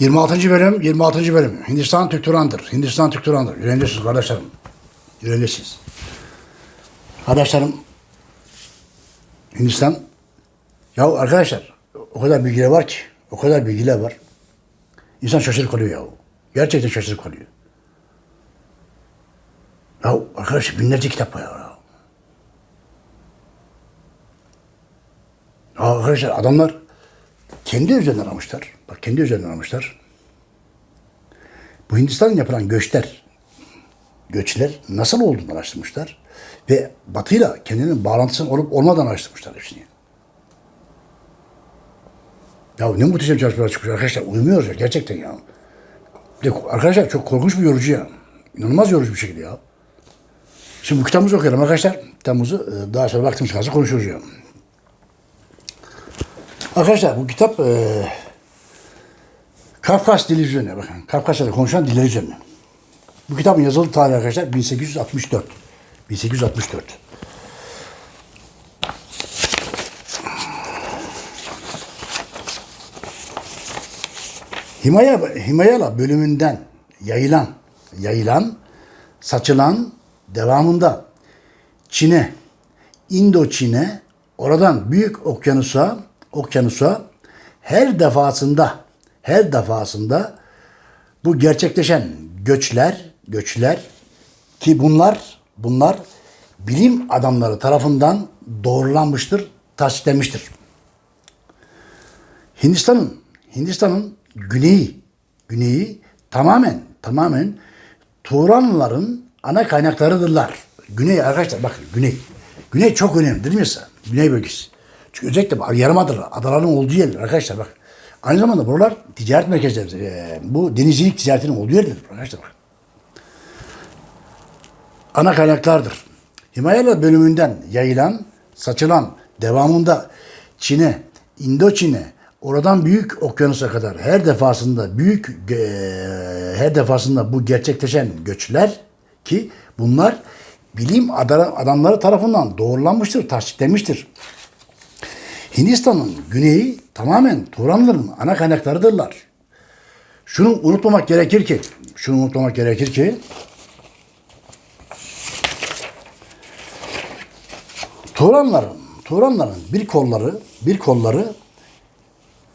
26. bölüm, 26. bölüm. Hindistan Türk Turan'dır. Hindistan Türk Turan'dır. Yüreğindesiniz kardeşlerim. Yüreğindesiniz. Kardeşlerim, Hindistan, ya arkadaşlar o kadar bilgiler var ki, o kadar bilgiler var. İnsan şaşırıp kalıyor ya. Gerçekten şaşırıp kalıyor. Ya arkadaş binlerce kitap var ya. Ya arkadaşlar adamlar kendi üzerinden aramışlar. Bak kendi üzerinden aramışlar. Bu Hindistan'ın yapılan göçler, göçler nasıl olduğunu araştırmışlar. Ve batıyla kendinin bağlantısının olup olmadan araştırmışlar hepsini. Ya ne muhteşem çalışmalar çıkmış arkadaşlar. Uyumuyoruz ya gerçekten ya. De arkadaşlar çok korkunç bir yorucu ya. İnanılmaz yorucu bir şekilde ya. Şimdi bu kitabımızı okuyalım arkadaşlar. Kitabımızı e, daha sonra vaktimiz kalırsa konuşuruz ya. Arkadaşlar bu kitap e, Kafkas dili üzerine bakın. Kafkasya'da konuşulan diller üzerine. Bu kitabın yazılı tarihi arkadaşlar 1864. 1864. Himaya, Himayala bölümünden yayılan, yayılan, saçılan devamında Çin'e, İndo-Çin'e, oradan Büyük Okyanus'a, Okyanus'a her defasında, her defasında bu gerçekleşen göçler, göçler ki bunlar, bunlar bilim adamları tarafından doğrulanmıştır, tasdiklenmiştir. Hindistan'ın Hindistan'ın güneyi güneyi tamamen tamamen Turanlıların ana kaynaklarıdırlar. Güney arkadaşlar bakın güney. Güney çok önemli dedim ya size. Güney bölgesi. Çünkü özellikle bu yarımadalar, adaların olduğu yerler arkadaşlar bak. Aynı zamanda buralar ticaret merkezleri. Ee, bu denizcilik ticaretinin olduğu yerler arkadaşlar bak. Ana kaynaklardır. Himalaya bölümünden yayılan, saçılan, devamında Çin'e, İndoçin'e, oradan büyük okyanusa kadar her defasında büyük e, her defasında bu gerçekleşen göçler ki bunlar bilim ada- adamları tarafından doğrulanmıştır, tasdiklenmiştir. Hindistan'ın güneyi tamamen Turanların ana kaynaklarıdırlar. Şunu unutmamak gerekir ki, şunu unutmamak gerekir ki Turanların, Turanların bir kolları, bir kolları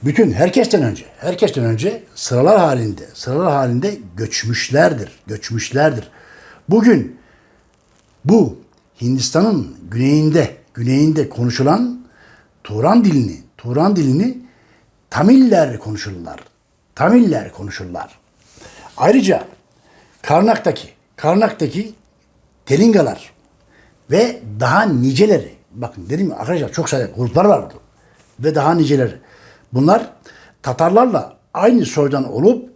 bütün herkesten önce, herkesten önce sıralar halinde, sıralar halinde göçmüşlerdir, göçmüşlerdir. Bugün bu Hindistan'ın güneyinde, güneyinde konuşulan Turan dilini, Turan dilini Tamiller konuşurlar. Tamiller konuşurlar. Ayrıca Karnak'taki, Karnak'taki Telingalar ve daha niceleri. Bakın dedim ya arkadaşlar çok sayıda gruplar var burada. Ve daha niceleri. Bunlar Tatarlarla aynı soydan olup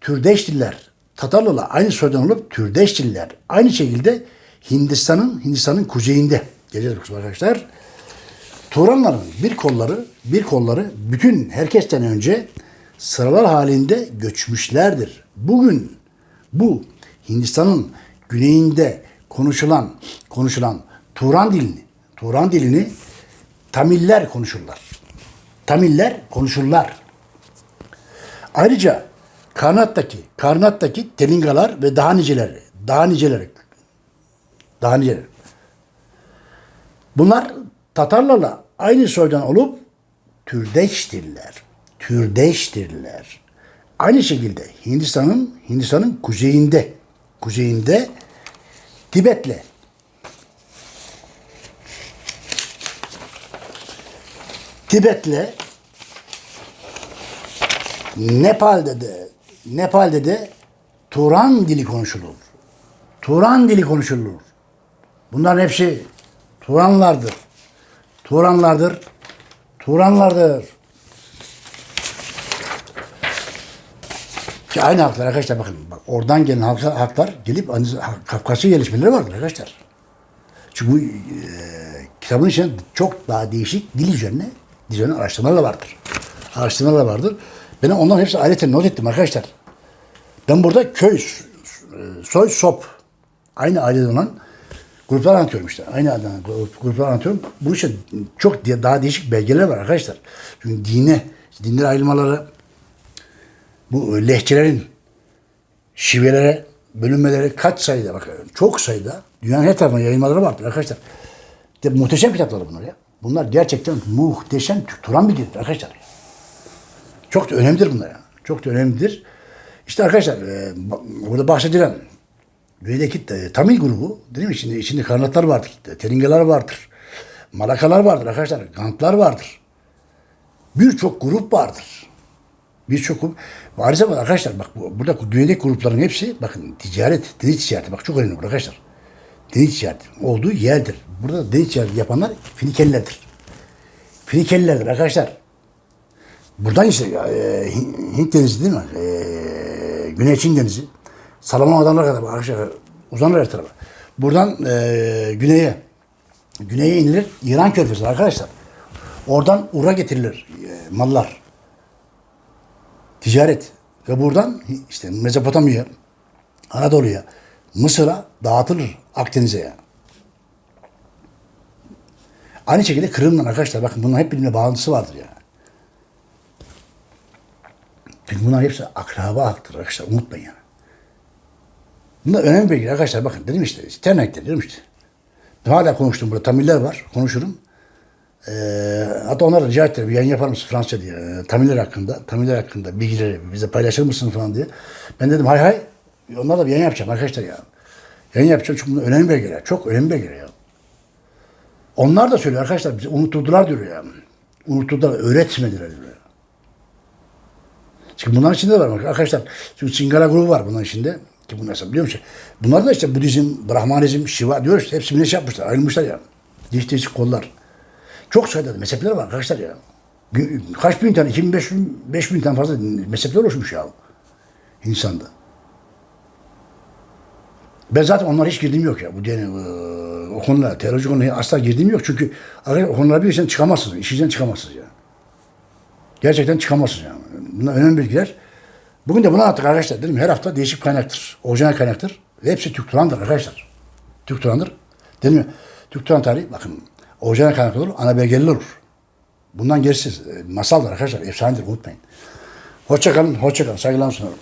türdeştiler. Tatarlarla aynı soydan olup türdeştiler. Aynı şekilde Hindistan'ın Hindistan'ın kuzeyinde geleceğiz arkadaşlar. Turanların bir kolları, bir kolları bütün herkesten önce sıralar halinde göçmüşlerdir. Bugün bu Hindistan'ın güneyinde konuşulan konuşulan Turan dilini, Turan dilini Tamiller konuşurlar. Tamiller konuşurlar. Ayrıca Karnat'taki, Karnat'taki Telingalar ve daha niceleri, daha niceleri, daha niceleri. Bunlar Tatarlarla aynı soydan olup türdeştirler. Türdeştirler. Aynı şekilde Hindistan'ın Hindistan'ın kuzeyinde kuzeyinde Tibet'le Tibet'le Nepal'de de Nepal'de de Turan dili konuşulur. Turan dili konuşulur. Bunların hepsi Turanlardır. Turanlardır. Turanlardır. Ki aynı halklar arkadaşlar bakın. Bak oradan gelen halka, halklar gelip Kafkasya gelişmeleri vardır arkadaşlar. Çünkü e, kitabın içinde çok daha değişik dil üzerine, dil üzerine araştırmalar da vardır. Araştırmalar da vardır. Ben onların hepsini ayrıca not ettim arkadaşlar. Ben burada köy, e, soy, sop aynı aileden olan gruplar anlatıyorum işte. Aynı grup- gruplar anlatıyorum. Bu işte çok daha değişik belgeler var arkadaşlar. Çünkü dine, dinler ayrılmaları, bu lehçelerin şivelere bölünmeleri kaç sayıda bakın çok sayıda dünyanın her tarafına yayınmaları vardır arkadaşlar. De, muhteşem kitaplar bunlar ya. Bunlar gerçekten muhteşem Turan bir dildir arkadaşlar. Çok da önemlidir bunlar ya. Çok da önemlidir. İşte arkadaşlar e, burada bahsedilen Güney'deki e, Tamil grubu değil mi? Şimdi içinde karnatlar vardır, teringeler vardır, malakalar vardır arkadaşlar, gantlar vardır. Birçok grup vardır. Birçok grup. Zamanda arkadaşlar bak bu- burada Güney'deki grupların hepsi bakın ticaret, deniz ticareti bak çok önemli arkadaşlar. Deniz ticareti olduğu yerdir. Burada deniz ticareti yapanlar Finikelilerdir. Finikelilerdir arkadaşlar. Buradan işte e, Hin- Hint denizi değil mi? E, Güney Çin denizi. Salaman Adaları kadar arkadaşlar uzanır her tarafa. Buradan e, güneye güneye inilir İran körfezi arkadaşlar. Oradan Ur'a getirilir e, mallar. Ticaret. Ve buradan işte Mezopotamya, Anadolu'ya, Mısır'a dağıtılır Akdeniz'e ya. Aynı şekilde Kırım'dan arkadaşlar bakın bunların hep birbirine bağlantısı vardır ya. Çünkü bunlar hepsi akraba halktır arkadaşlar unutmayın yani. Bunlar önemli bilgiler arkadaşlar bakın dedim işte ternekler dedim işte. Hala konuştum burada Tamiller var konuşurum. Ee, hatta onlara rica ettiler bir yayın yapar mısın Fransızca diye. Ee, Tamiller hakkında, Tamiller hakkında bilgileri bize paylaşır mısın falan diye. Ben dedim hay hay. Onlarla bir yayın yapacağım arkadaşlar ya. Yayın yapacağım çünkü bunlar önemli belgeler. Çok önemli belgeler ya. Onlar da söylüyor arkadaşlar bizi unutturdular diyor ya. Unutturdular, öğretmediler diyor. Çünkü bunların içinde de var arkadaşlar. Şimdi Singara grubu var bunların içinde. Ki bunlar sen biliyor musun? Bunlar da işte Budizm, Brahmanizm, Shiva diyoruz. işte, Hepsi birleşik yapmışlar. Ayrılmışlar ya. Değişik değişik kollar. Çok sayıda mezhepler var arkadaşlar ya. Kaç bin tane, 2500 bin, 5 bin tane fazla mezhepler oluşmuş ya. insanda. Ben zaten onlara hiç girdiğim yok ya. Bu eee, o konulara, teoloji konulara asla girdiğim yok. Çünkü o konulara bilirsen çıkamazsınız. İşinizden çıkamazsınız ya. Gerçekten çıkamazsınız yani. Bunlar önemli bilgiler. Bugün de bunu anlattık arkadaşlar. Dedim her hafta değişik kaynaktır. Orijinal kaynaktır. Ve hepsi Türk Turan'dır arkadaşlar. Türk Turan'dır. Dedim ya Türk Turan tarihi bakın orijinal kaynak olur, ana belgeli olur. Bundan gerisi e, masaldır arkadaşlar. Efsanedir unutmayın. Hoşçakalın, hoşçakalın. Saygılar sunarım.